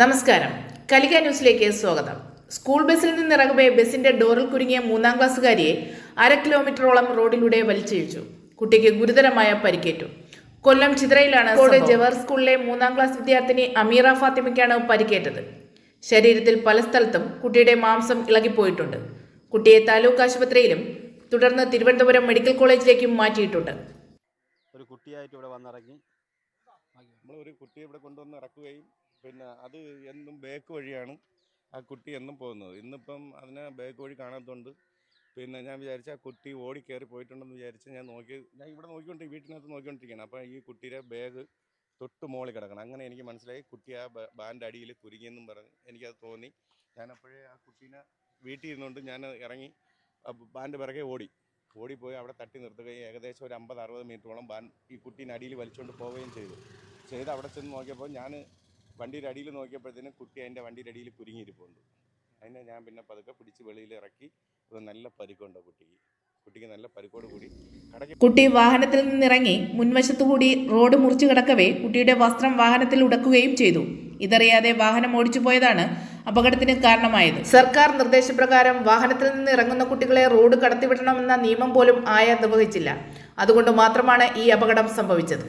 നമസ്കാരം. കലിക ന്യൂസിലേക്ക് സ്വാഗതം. സ്കൂൾ ബസ്സിൽ നിന്നിറങ്ങവേ ബസിന്റെ ഡോറിൽ കുരുങ്ങിയ മൂന്നാം ക്ലാസ്സുകാരിയെ അര കിലോമീറ്ററോളം റോഡിലൂടെ വലിച്ചിഴിച്ചു. കുട്ടിക്ക് ഗുരുതരമായ പരിക്കേറ്റു. കൊല്ലം ചിത്രയിലാണ് കോട് ജവഹർ സ്കൂളിലെ മൂന്നാം ക്ലാസ് വിദ്യാർത്ഥിനി അമീറ ഫാത്തിമയ്ക്കാണ് പരിക്കേറ്റത്. ശരീരത്തിൽ പല സ്ഥലത്തും കുട്ടിയുടെ മാംസം ഇളകിപ്പോയിട്ടുണ്ട്. കുട്ടിയെ താലൂക്ക് ആശുപത്രിയിലും തുടർന്ന് തിരുവനന്തപുരം മെഡിക്കൽ കോളേജിലേക്കും മാറ്റിയിട്ടുണ്ട്. ഒരു കുട്ടിയായിട്ട് ഇവിടെ വന്നിറങ്ങി. നമ്മൾ ഒരു കുട്ടിയെ ഇവിടെ കൊണ്ടുവന്ന് ഇറക്കുകയും പിന്നെ അത് എന്നും ബേക്ക് വഴിയാണ് ആ കുട്ടി എന്നും പോകുന്നത്. ഇന്നിപ്പം അതിനെ ബേക്ക് വഴി കാണാത്തതുകൊണ്ട് പിന്നെ ഞാൻ വിചാരിച്ച ആ കുട്ടി ഓടി കയറി പോയിട്ടുണ്ടെന്ന് വിചാരിച്ച് ഞാൻ നോക്കി ഞാൻ ഇവിടെ നോക്കിക്കൊണ്ടിരിക്കും വീട്ടിനകത്ത് നോക്കിക്കൊണ്ടിരിക്കുകയാണ്. അപ്പോൾ ഈ കുട്ടിയുടെ ബാഗ് തൊട്ട് മോളിൽ കിടക്കണം. അങ്ങനെ എനിക്ക് മനസ്സിലായി. കുട്ടി ആ ബാന്റെ അടിയിൽ കുരുങ്ങിയെന്നും പറഞ്ഞ് എനിക്കത് തോന്നി. ഞാനപ്പോഴേ ആ കുട്ടീനെ വീട്ടിൽ ഇരുന്നുകൊണ്ട് ഞാൻ ഇറങ്ങി ബാന്റെ പിറകെ ഓടി. ഓടിപ്പോയി അവിടെ തട്ടി നിർത്തുകയും ഏകദേശം ഒരു അമ്പത് അറുപത് മീറ്ററോളം ബാൻ ഈ കുട്ടീനെ അടിയിൽ വലിച്ചുകൊണ്ട് പോവുകയും ചെയ്തു. ചെയ്ത് അവിടെ ചെന്ന് നോക്കിയപ്പോൾ ഞാൻ വണ്ടിയുടെ അടിയിൽ നോക്കിയപ്പോഴത്തേനും കുട്ടി അതിന്റെ വണ്ടിയുടെ അടിയിൽ കുരുങ്ങിയിരിപ്പുണ്ട്. അതിനെ ഞാൻ പിന്നെ പതുക്കെ പിടിച്ച് വെളിയിൽ ഇറക്കി. ഒരു നല്ല പരിക്കുണ്ട് കുട്ടിക്ക്. കുട്ടിക്ക് നല്ല പരിക്കോട് കൂടി കുട്ടി വാഹനത്തിൽ നിന്നിറങ്ങി മുൻവശത്തുകൂടി റോഡ് മുറിച്ചു കിടക്കവേ കുട്ടിയുടെ വസ്ത്രം വാഹനത്തിൽ ഉടക്കുകയും ചെയ്തു. ഇതറിയാതെ വാഹനം ഓടിച്ചു പോയതാണ് അപകടത്തിന് കാരണമായത്. സർക്കാർ നിർദ്ദേശപ്രകാരം വാഹനത്തിൽ നിന്ന് ഇറങ്ങുന്ന കുട്ടികളെ റോഡ് കടത്തിവിടണമെന്ന നിയമം പോലും ആയ നിർവഹിച്ചില്ല. അതുകൊണ്ട് മാത്രമാണ് ഈ അപകടം സംഭവിച്ചത്.